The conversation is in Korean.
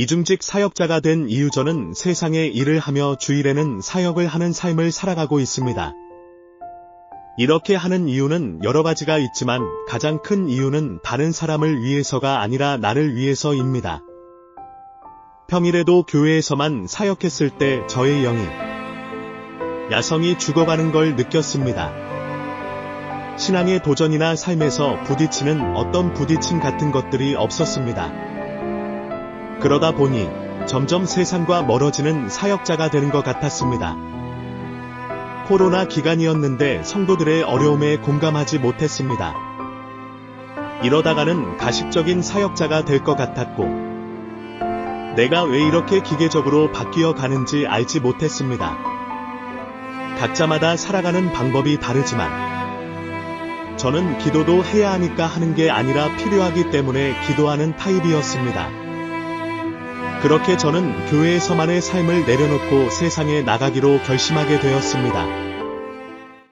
이중직 사역자가 된 이후 저는 세상의 일을 하며 주일에는 사역을 하는 삶을 살아가고 있습니다. 이렇게 하는 이유는 여러 가지가 있지만 가장 큰 이유는 다른 사람을 위해서가 아니라 나를 위해서입니다. 평일에도 교회에서만 사역했을 때 저의 영이 야성이 죽어가는 걸 느꼈습니다. 신앙의 도전이나 삶에서 부딪히는 어떤 부딪힘 같은 것들이 없었습니다. 그러다 보니 점점 세상과 멀어지는 사역자가 되는 것 같았습니다. 코로나 기간이었는데 성도들의 어려움에 공감하지 못했습니다. 이러다가는 가식적인 사역자가 될 것 같았고, 내가 왜 이렇게 기계적으로 바뀌어 가는지 알지 못했습니다. 각자마다 살아가는 방법이 다르지만, 저는 기도도 해야 하니까 하는 게 아니라 필요하기 때문에 기도하는 타입이었습니다. 그렇게 저는 교회에서만의 삶을 내려놓고 세상에 나가기로 결심하게 되었습니다.